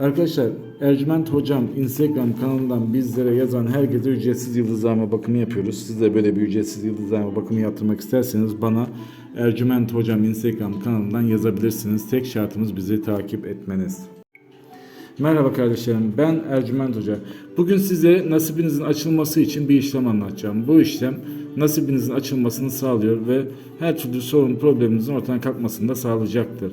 Arkadaşlar Ercüment Hocam Instagram kanalından bizlere yazan herkese ücretsiz yıldızlama bakımı yapıyoruz. Siz de böyle bir ücretsiz yıldızlama bakımı yaptırmak isterseniz bana Ercüment Hocam Instagram kanalından yazabilirsiniz. Tek şartımız bizi takip etmeniz. Merhaba kardeşlerim ben Ercüment Hoca. Bugün size nasibinizin açılması için bir işlem anlatacağım. Bu işlem nasibinizin açılmasını sağlıyor ve her türlü sorun probleminizin ortadan kalkmasını da sağlayacaktır.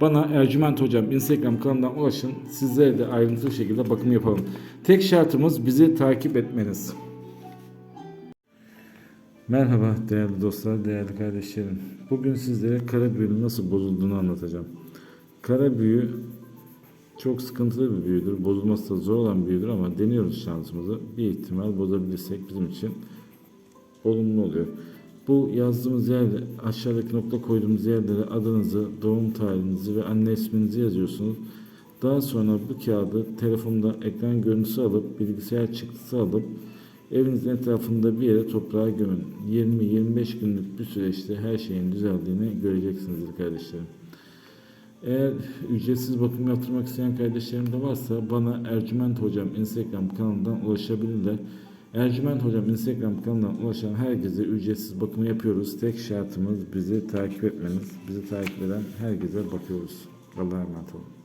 bana Ercüment Hocam Instagram kanalından ulaşın. Sizlere de ayrıntılı şekilde bakım yapalım. Tek şartımız bizi takip etmeniz. Merhaba değerli dostlar, değerli kardeşlerim. Bugün sizlere kara büyünün nasıl bozulduğunu anlatacağım. Kara büyü çok sıkıntılı bir büyüdür. Bozulması da zor olan büyüdür ama deniyoruz şansımızı. Bir ihtimal bozabilirsek bizim için olumlu oluyor. Bu yazdığımız yerde aşağıdaki nokta koyduğumuz yerlere adınızı, doğum tarihinizi ve anne isminizi yazıyorsunuz. Daha sonra bu kağıdı telefonda ekran görüntüsü alıp bilgisayar çıktısı alıp evinizin etrafında bir yere toprağa gömün. 20-25 günlük bir süreçte her şeyin düzeldiğini göreceksinizdir kardeşlerim. Eğer ücretsiz bakım yaptırmak isteyen kardeşlerim de varsa bana Ercüment Hocam Instagram kanalından ulaşabilirler. Ercüment Hocam Instagram kanalından ulaşan herkese ücretsiz bakımı yapıyoruz. Tek şartımız bizi takip etmeniz. Bizi takip eden herkese bakıyoruz. Allah'a emanet olun.